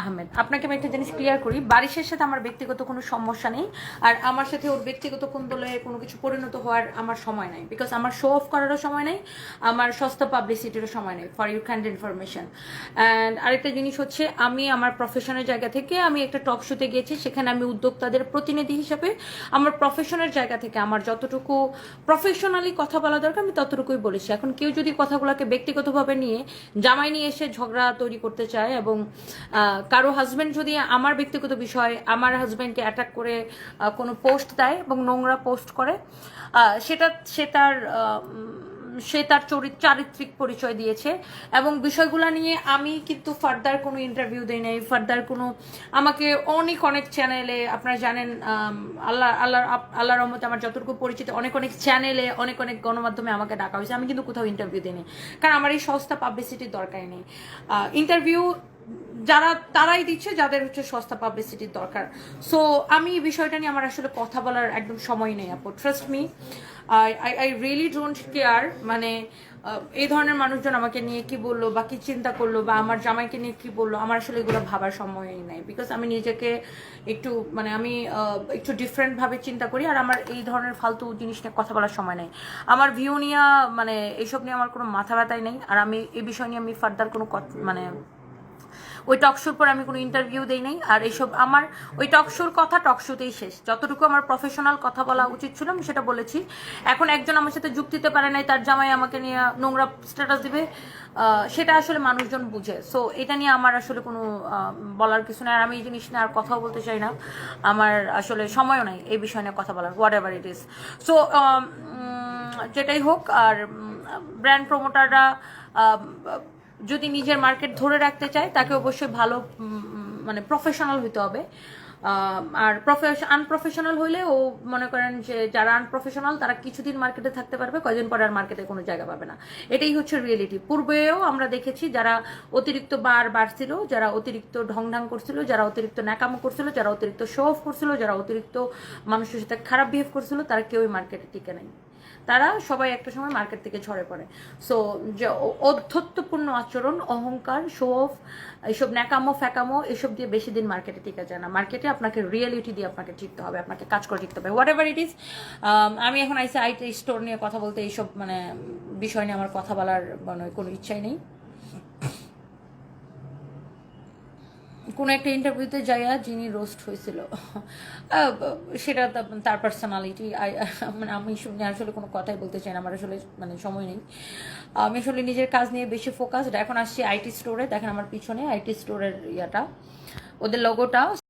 আহমেদ। আপনাকে আমি একটা জিনিস ক্লিয়ার করি, বারিশের সাথে আমার ব্যক্তিগত কোনো সমস্যা নেই, আর আমার সাথে ওর ব্যক্তিগত কুন্দলে কোনো কিছু পরিণত হওয়ার আমার সময় নাই বিকজ আমার শো অফ করারও সময় নেই, আমার সস্তা পাবলিসিটিরও সময় নেই for you canned information and আরেকটা জিনিস হচ্ছে, আমি আমার প্রফেশনের জায়গা থেকে আমি একটা টক শোতে গিয়েছি, সেখানে আমি উদ্যোক্তাদের প্রতিনিধি হিসেবে আমার প্রফেশনের জায়গা থেকে আমার যতটুকু প্রফেশনালি কথা বলা দরকার, আমি ততটুকুই বলেছি। এখন কেউ যদি কথাগুলোকে ব্যক্তিগতভাবে নিয়ে, জামাই নিয়ে এসে ঝগড়া তৈরি করতে চায় এবং কারও হাজবেন্ড যদি আমার ব্যক্তিগত বিষয়, আমার হাজবেন্ডকে অ্যাটাক করে কোনো পোস্ট দেয় এবং নোংরা পোস্ট করে সেটা, সে তার সে তার চরিত, চারিত্রিক পরিচয় দিয়েছে এবং বিষয়গুলো নিয়ে আমি কিন্তু ফার্দার কোনো ইন্টারভিউ দিই নাই ফার্দার কোনো, আমাকে অনেক অনেক চ্যানেলে আপনারা জানেন আল্লাহ আল্লাহ আল্লাহ রহমতে আমার যতটুকু পরিচিত অনেক অনেক চ্যানেলে অনেক অনেক গণমাধ্যমে আমাকে ডাকা হয়েছে। আমি কিন্তু কোথাও ইন্টারভিউ দিইনি কারণ আমার এই সস্তা পাবলিসিটির দরকার নেই। ইন্টারভিউ যারা, তারাই দিচ্ছে, যাদের হচ্ছে সস্তা পাবলিসিটির দরকার। সো আমি এই বিষয়টা নিয়ে আমার আসলে কথা বলার একদম সময় নেই, আপু trust me I I really don't care মানে এই ধরনের মানুষজন আমাকে নিয়ে কি বলল, বা কি চিন্তা করল, বা আমার জামাইকে নিয়ে কি বলল, আমার আসলে এগুলো ভাবার সময়ই নাই। বিকজ আমি নিজেকে একটু মানে আমি একটু ডিফারেন্টভাবে চিন্তা করি, আর আমার এই ধরনের ফালতু জিনিস নিয়ে কথা বলার সময় নেই। আমার ভিউ নিয়ে মানে এইসব নিয়ে আমার কোনো মাথা ব্যথাই নেই, আর আমি এই বিষয় নিয়ে আমি ফার্দার কোনো মানে ওই টকশোর পর আমি কোনো ইন্টারভিউ দেই নাই। আর এইসব আমার ওই টকশোর কথা টকশোতেই শেষ। যতটুকু আমার প্রফেশনাল কথা বলা উচিত ছিল, আমি সেটা বলেছি। এখন একজন আমার সাথে যুক্ত দিতে পারে নাই, তার জামাই আমাকে নিয়ে নোংরা স্ট্যাটাস দিবে সেটা আসলে মানুষজন বুঝে। সো এটা নিয়ে আমার আসলে কোনো বলার কিছু নেই। আর আমি এই জিনিস নিয়ে আর কথাও বলতে চাই না। আমার আসলে সময়ও নাই এই বিষয় নিয়ে কথা বলার whatever it is so যেটাই হোক, আর ব্র্যান্ড প্রমোটাররা যদি নিজের মার্কেট ধরে রাখতে চায়, তাকে অবশ্যই ভালো মানে প্রফেশনাল হতে হবে। আর আনপ্রফেশনাল হইলে ও মনে করেন যে যারা আনপ্রফেশনাল তারা কিছুদিন মার্কেটে থাকতে পারবে, কয়দিন পরে আর মার্কেটে কোনো জায়গা পাবে না। এটাই হচ্ছে রিয়েলিটি পূর্বেও আমরা দেখেছি যারা অতিরিক্ত বার বাড়ছিল, যারা অতিরিক্ত ঢং ঢং করছিল, যারা অতিরিক্ত ন্যাকামো করছিল, যারা অতিরিক্ত শো অফ করছিল, যারা অতিরিক্ত মানুষের সাথে খারাপ বিহেভ করছিল, তারা কেউই মার্কেটে টিকে নাই। তারা সবাই একটা সময় মার্কেট থেকে ঝরে পড়ে। সো যে অধ্যত্বপূর্ণ আচরণ, অহংকার শো অফ এইসব ন্যাকামো, ফ্যাকামো, এসব দিয়ে বেশি দিন মার্কেটে টিকা যায় না। মার্কেটে আপনাকে রিয়েলিটি দিয়ে আপনাকে টিকতে হবে, আপনাকে কাজ করে টিকতে হবে। হোয়াট এভার ইট ইজ আমি এখন আইসি আইটি স্টোর নিয়ে কথা বলতে এইসব মানে বিষয় নিয়ে আমার কথা বলার মানে কোনো ইচ্ছাই নেই। কোনো একটা ইন্টারভিউতে যাইয়া যিনি রোস্ট হয়েছিল সেটা তার পার্সোনালিটি মানে আমি শুনে আসলে কোনো কথাই বলতে চাই না, আমার আসলে মানে সময় নেই। আমি আসলে নিজের কাজ নিয়ে বেশি ফোকাসড এখন আসছি আইটি স্টোরে দেখেন আমার পিছনে আইটি স্টোরের ইয়াটা। ওদের লোগোটা